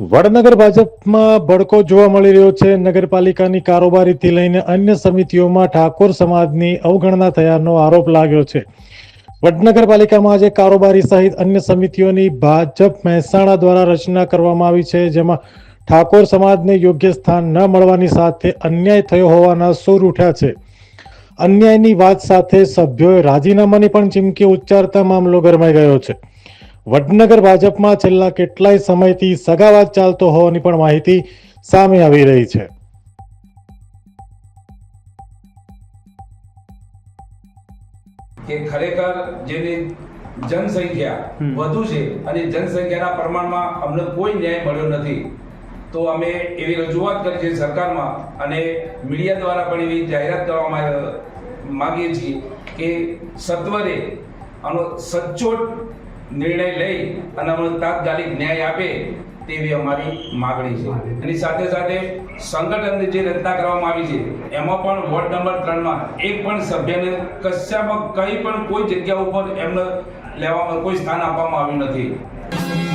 વડનગર ભાજપમાં ભડકો જોવા મળી રહ્યો છે. નગરપાલિકાની કારોબારીથી લઈને અન્ય સમિતિઓમાં ઠાકોર સમાજની અવગણના થયાનો આરોપ લાગ્યો છે. વડનગરપાલિકામાં આજે કારોબારી સહિત અન્ય સમિતિઓની ભાજપ મહેસાણા દ્વારા રચના કરવામાં આવી છે, જેમાં ઠાકોર સમાજને યોગ્ય સ્થાન ન મળવાની સાથે અન્યાય થયો હોવાના સૂર ઉઠ્યા છે. અન્યાયની વાત સાથે સભ્યોએ રાજીનામાની પણ ચીમકી ઉચ્ચારતા મામલો ગરમાઈ ગયો છે. વડનગર ભાજપમાં છેલ્લા કેટલાય સમયથી સગાવાદ ચાલતો હોવાની પણ માહિતી સામે આવી રહી છે. કે ખરેખર જેની જનસંખ્યા વધુ છે અને જનસંખ્યાના પ્રમાણમાં અમને કોઈ ન્યાય મળ્યો નથી તો અમે એવી રજૂઆત કરી છે સરકારમાં અને મીડિયા દ્વારા પણ એવી જાહેરાત કરવામાં માગીએ છીએ કે સત્વરે આનો સચોટ નિર્ણય લઈ અને અમને તાત્કાલિક ન્યાય આપે તેવી અમારી માગણી છે. એની સાથે સાથે સંગઠનની જે રચના કરવામાં આવી છે એમાં પણ વોર્ડ નંબર ત્રણમાં એક પણ સભ્યને કશામાં કંઈ પણ કોઈ જગ્યા ઉપર એમને લેવામાં કોઈ સ્થાન આપવામાં આવ્યું નથી.